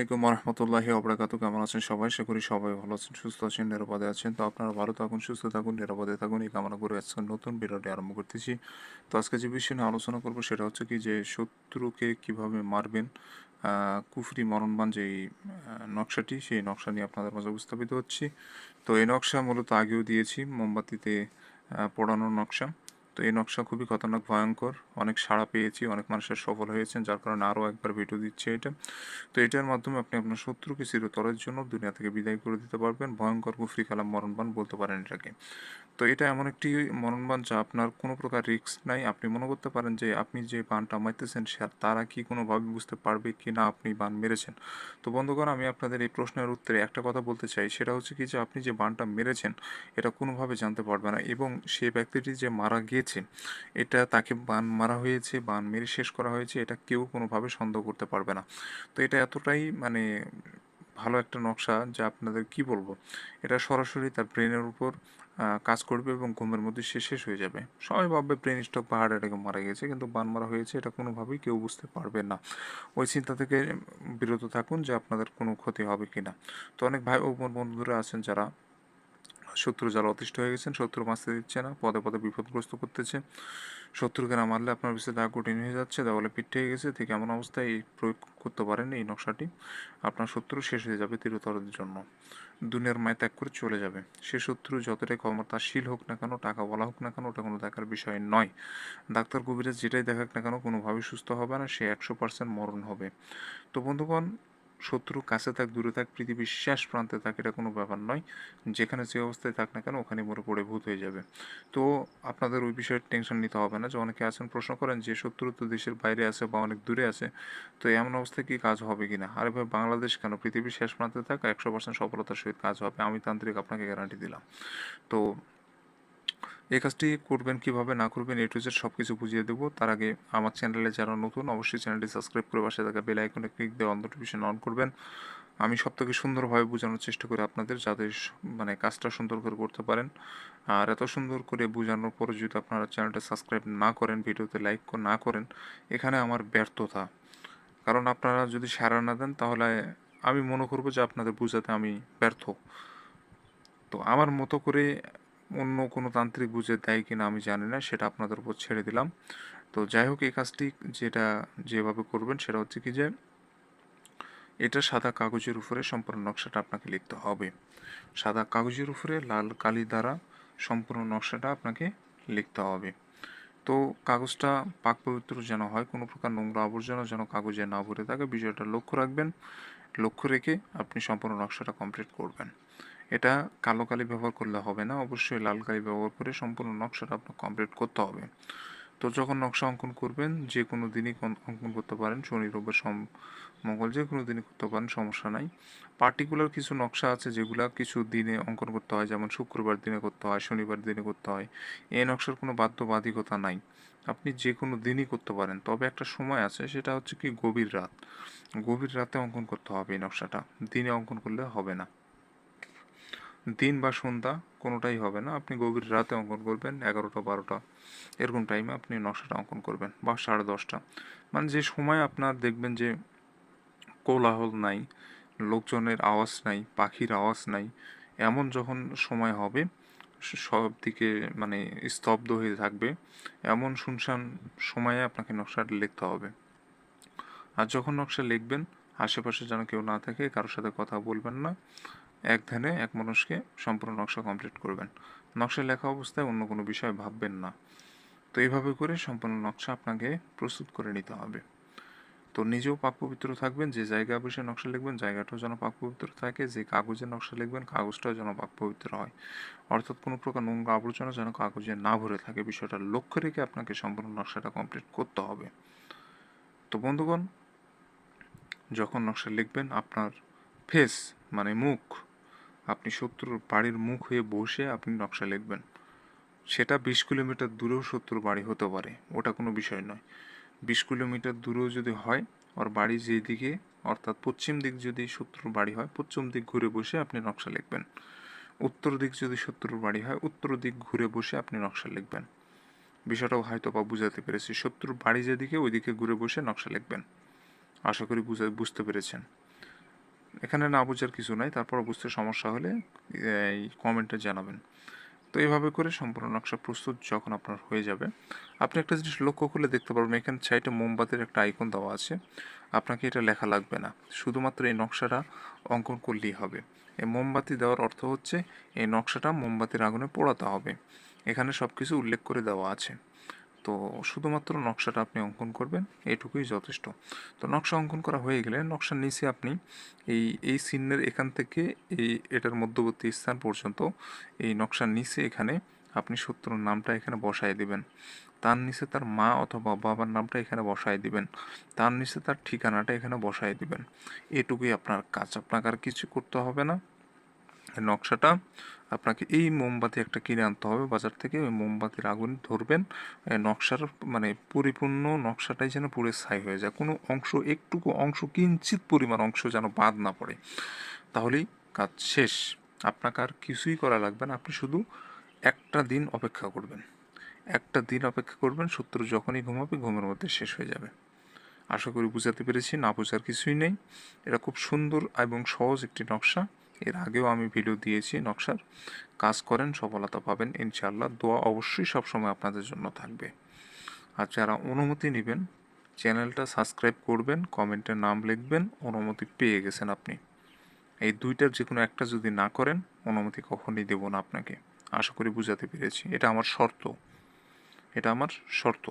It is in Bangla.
আলাইকুম রহমতুল্লাহি অবরাকাতু কেমন আছেন সবাই? আশা করি সবাই ভালো আছেন সুস্থ আছেন নিরাপদে আছেন। তো আপনারা ভালো থাকুন সুস্থ থাকুন নিরাপদে থাকুন। এই কামনা করে আজকে নতুন ভিডিওটি আরম্ভ করতেছি। তো আজকে যে বিষয় নিয়ে আলোচনা করব সেটা হচ্ছে কি যে শত্রুকে কীভাবে মারবেন কুফরি মরণবান যে আহ, নকশাটি সেই নকশা নিয়ে আপনাদের মাঝে উপস্থাপিত হচ্ছি। তো এই নকশা মূলত আগেও দিয়েছি মোমবাতিতে পোড়ানোর নকশা। তো এই নকশা খুবই খতরনাক, ভয়ঙ্কর। অনেক সাড়া পেয়েছি, অনেক মানুষের সফল হয়েছেন, যার কারণে আরও একবার ভিডিও দিচ্ছে এটা। তো এটার মাধ্যমে আপনি আপনার শত্রুকে চিরতরের জন্য দুনিয়া থেকে বিদায় করে দিতে পারবেন। ভয়ঙ্কর কুফরি কালাম, মরণবান বলতে পারেন এটাকে। তো এটা এমন একটি মরণবান যা আপনার কোনো প্রকার রিস্ক নাই। আপনি মনে করতে পারেন যে আপনি যে বানটা মারতেছেন, সে তারা কি কোনোভাবে বুঝতে পারবে কি না আপনি বান মেরেছেন? তো বন্ধুগণ, আমি আপনাদের এই প্রশ্নের উত্তরে একটা কথা বলতে চাই। সেটা হচ্ছে কি যে আপনি যে বানটা মেরেছেন, এটা কোনোভাবে জানতে পারবে না এবং সে ব্যক্তিটি যে মারা গিয়েছে এটা তাকে বান মারা হয়েছে, বান মেরে শেষ করা হয়েছে, এটা কেউ কোনোভাবে সন্দেহ করতে পারবে না। তো এটা এতটাই মানে ভালো একটা নকশা যা আপনাদের কি বলব? এটা সরাসরি তার ব্রেনের উপর কাজ করবে এবং ঘুমের মধ্যে সে শেষ হয়ে যাবে। সবাই ভাববে ব্রেন স্ট্রোক পাহাড় এটাকে মারা গেছে, কিন্তু বান মারা হয়েছে এটা কোনোভাবেই কেউ বুঝতে পারবে না। ওই চিন্তা থেকে বিরত থাকুন যে আপনাদের কোনো ক্ষতি হবে কিনা। তো অনেক ভাই ও বোন বন্ধুরা আছেন যারা শত্রু যারা অতিষ্ঠ হয়ে গেছেন, শত্রু বাঁচতে দিচ্ছে না, পদে পদে বিপদগ্রস্ত করতেছে। শত্রুকে না মারলে আপনার বিষয়ে দাগ কঠিন হয়ে যাচ্ছে, দেওয়ালে পিঠ হয়ে গেছে, ঠিক এমন অবস্থায় এই প্রয়োগ করতে পারেন এই নকশাটি। আপনার শত্রু শেষ হয়ে যাবে চিরতরের জন্য। দুনিয়ার মায় ত্যাগ করে চলে যাবে। সে শত্রু যতটাই ক্ষমতাশীল হোক না কেন, টাকা বলা হোক না কেন, ওটা কোনো দেখার বিষয় নয়। ডাক্তার কবিরাজ যেটাই দেখাক না কেন, কোনোভাবেই সুস্থ হবে না, সে একশো পার্সেন্ট মরণ হবে। তো বন্ধুগণ শত্রু কাছে থাক, দূরে থাক, পৃথিবীর শেষ প্রান্তে থাক, এটা কোনো ব্যাপার নয়। যেখানে যে অবস্থায় থাক না কেন, ওখানে মরে পড়ে ভূত হয়ে যাবে। তো আপনাদের ওই বিষয়ে টেনশন নিতে হবে না। যে অনেকে আছেন, প্রশ্ন করেন যে শত্রু তো দেশের বাইরে আছে বা অনেক দূরে আছে, তো এমন অবস্থায় কি কাজ হবে কি না আরে ভাই, বাংলাদেশ কেন? পৃথিবীর শেষ প্রান্তে থাক, একশো পার্সেন্ট সফলতার সহিত কাজ হবে। আমি তান্ত্রিক, আপনাকে গ্যারান্টি দিলাম। তো এই কাজটি করবেন কীভাবে না করবেন, এ টু জেড সব কিছু বুঝিয়ে দেবো। তার আগে আমার চ্যানেলে যারা নতুন, অবশ্যই চ্যানেলটি সাবস্ক্রাইব করে পাশে থাকা বেল আইকনে ক্লিক দিয়ে অন নোটিফিকেশন অন করবেন। আমি সব থেকে সুন্দরভাবে বোঝানোর চেষ্টা করি আপনাদের, যাতে মানে কাজটা সুন্দর করে করতে পারেন। আর এত সুন্দর করে বোঝানোর পরে যদি আপনারা চ্যানেলটা সাবস্ক্রাইব না করেন, ভিডিওতে লাইক না করেন, এখানে আমার ব্যর্থতা। কারণ আপনারা যদি সাড়া না দেন, তাহলে আমি মনে করব যে আপনাদের বোঝাতে আমি ব্যর্থ। তো আমার মতো করে অন্য কোনো তান্ত্রিক বুঝে দেয় কিনা আমি জানি না, সেটা আপনাদের উপর ছেড়ে দিলাম। তো যাই হোক, এই কাজটি যেটা যেভাবে করবেন, সেটা হচ্ছে কি যে, এটা সাদা কাগজের উপরে সম্পূর্ণ নকশাটা আপনাকে লিখতে হবে। সাদা কাগজের উপরে লাল কালি দ্বারা সম্পূর্ণ নকশাটা আপনাকে লিখতে হবে। তো কাগজটা পাক পবিত্র যেন হয়, কোনো প্রকার নোংরা আবর্জনা যেন কাগজে না ভরে থাকে, বিষয়টা লক্ষ্য রাখবেন। লক্ষ্য রেখে আপনি সম্পূর্ণ নকশাটা কমপ্লিট করবেন। এটা কালো কালি ব্যবহার করলে হবে না। অবশ্যই লাল কালি ব্যবহার করে সম্পূর্ণ নকশাটা আপনার কমপ্লিট করতে হবে। তো যখন নকশা অঙ্কন করবেন, যে কোনো দিনই অঙ্কন করতে পারেন। শনি, রোববার, সম, মঙ্গল যে কোনো দিনই করতে পারেন, সমস্যা নাই। পার্টিকুলার কিছু নকশা আছে যেগুলা কিছু দিনে অঙ্কন করতে হয়, যেমন শুক্রবার দিনে করতে হয়, শনিবার দিনে করতে হয়। এই নকশার কোনো বাধ্যবাধিকতা নাই। আপনি যে কোনো দিনই করতে পারেন। তবে একটা সময় আছে, সেটা হচ্ছে কি গভীর রাত। গভীর রাতে অঙ্কন করতে হবে এই নকশাটা। দিনে অঙ্কন করলে হবে না। দিন বা সন্ধ্যা কোনোটাই হবে না। আপনি গভীর রাতে অঙ্কন করবেন, এগারোটা, বারোটা, এরকম টাইমে আপনি নকশাটা অঙ্কন করবেন বা সাড়ে দশটা। মানে যে সময় আপনার দেখবেন যে কোলাহল নাই, লোকজনের আওয়াজ নাই, পাখির আওয়াজ নাই, এমন যখন সময় হবে সব দিকে মানে স্তব্ধ হয়ে থাকবে, এমন শুনশান সময়ে আপনাকে নকশাটা লিখতে হবে। আর যখন নকশা লিখবেন, আশেপাশে যেন কেউ না থাকে, কারোর সাথে কথা বলবেন না এক ধ্যানে এক মানুষকে সম্পূর্ণ নকশা কমপ্লিট করবেন। নকশা লেখা অবস্থায় অন্য কোনো বিষয় ভাববেন না। তো এইভাবে করে সম্পূর্ণ নকশা আপনাকে প্রস্তুত করে নিতে হবে। তো নিজেও পাক পবিত্র থাকবেন, যে জায়গায় বসে নকশা লিখবেন, জায়গাটাও যেন পাক পবিত্র থাকে, যে কাগজে নকশা লিখবেন, কাগজটাও যেন পাক পবিত্র হয়। অর্থাৎ কোনো প্রকার নোংরা আবর্জনা যেন কাগজে না ভরে থাকে, বিষয়টা লক্ষ্য রেখে আপনাকে সম্পূর্ণ নকশাটা কমপ্লিট করতে হবে। তো বন্ধুগণ, যখন নকশা লিখবেন, আপনার ফেস মানে মুখ আপনি শত্রুর বাড়ির মুখ হয়ে বসে আপনি নকশা লিখবেন। সেটা বিশ কিলোমিটার দূরেও শত্রুর বাড়ি হতে পারে, ওটা কোনো বিষয় নয়। বিশ কিলোমিটার দূরেও যদি হয়, ওর বাড়ি যেদিকে, অর্থাৎ পশ্চিম দিক যদি শত্রুর বাড়ি হয়, পশ্চিম দিক ঘুরে বসে আপনি নকশা লিখবেন। উত্তর দিক যদি শত্রুর বাড়ি হয়, উত্তর দিক ঘুরে বসে আপনি নকশা লিখবেন। বিষয়টাও হয়তো বা বুঝাতে পেরেছি। শত্রুর বাড়ি যেদিকে, ওইদিকে ঘুরে বসে নকশা লিখবেন। আশা করি বুঝা বুঝতে পেরেছেন। এখানে না বোঝার কিছু নাই, তারপর বুঝতে সমস্যা হলে, এই কমেন্টে জানাবেন। তো এইভাবে করে সম্পূর্ণ নকশা প্রস্তুত যখন আপনার হয়ে যাবে, আপনি একটা জিনিস লক্ষ্য করলে দেখতে পারবেন, এখানে সাইডে মোমবাতির একটা আইকন দেওয়া আছে। আপনাকে এটা লেখা লাগবে না, শুধুমাত্র এই নকশাটা অঙ্কন করলেই হবে। এই মোমবাতি দেওয়ার অর্থ হচ্ছে, এই নকশাটা মোমবাতির আগুনে পোড়াতে হবে। এখানে সব কিছু উল্লেখ করে দেওয়া আছে। তো শুধুমাত্র নকশাটা আপনি অঙ্কন করবেন, এটুকুই যথেষ্ট। তো নকশা অঙ্কন করা হয়ে গেলে নকশার নিচে আপনি এই এই চিহ্নের এখান থেকে এই, এটার মধ্যবর্তী স্থান পর্যন্ত এই নকশার নিচে এখানে আপনি শত্রুর নামটা এখানে বসায় দিবেন। তার নিচে তার মা অথবা বাবার নামটা এখানে বসায় দিবেন। তার নিচে তার ঠিকানাটা এখানে বসায় দিবেন। এটুকুই আপনার কাজ। আপনাকে আর কিছু করতে হবে না। নকশাটা আপনাকে এই মোমবাতি একটা কিনে আনতে হবে বাজার থেকে, ওই মোমবাতির আগুন ধরবেন। নকশার মানে পরিপূর্ণ নকশাটাই যেন পুরো ছাই হয়ে যায়। কোনো অংশ, একটুকু অংশ, কিঞ্চিত পরিমাণ অংশ যেন বাদ না পড়ে। তাহলেই কাজ শেষ। আপনাকে আর কিছুই করা লাগবে না। আপনি শুধু একটা দিন অপেক্ষা করবেন। একটা দিন অপেক্ষা করবেন শত্রু যখনই ঘুমাবে, ঘুমের মধ্যে শেষ হয়ে যাবে। আশা করি বুঝাতে পেরেছি। না বোঝার কিছুই নেই। এটা খুব সুন্দর এবং সহজ একটি নকশা। এর আগেও আমি ভিডিও দিয়েছি, নকশার। কাজ করেন, সফলতা পাবেন, ইনশাআল্লাহ। দোয়া অবশ্যই সবসময় আপনাদের জন্য থাকবে। আর যারা অনুমতি নেবেন, চ্যানেলটা সাবস্ক্রাইব করবেন, কমেন্টে নাম লিখবেন, অনুমতি পেয়ে গেছেন আপনি। এই দুইটার যে কোনো একটা যদি না করেন, অনুমতি কখনই দেব না আপনাকে। আশা করি বুঝাতে পেরেছি। এটা আমার শর্ত। এটা আমার শর্ত।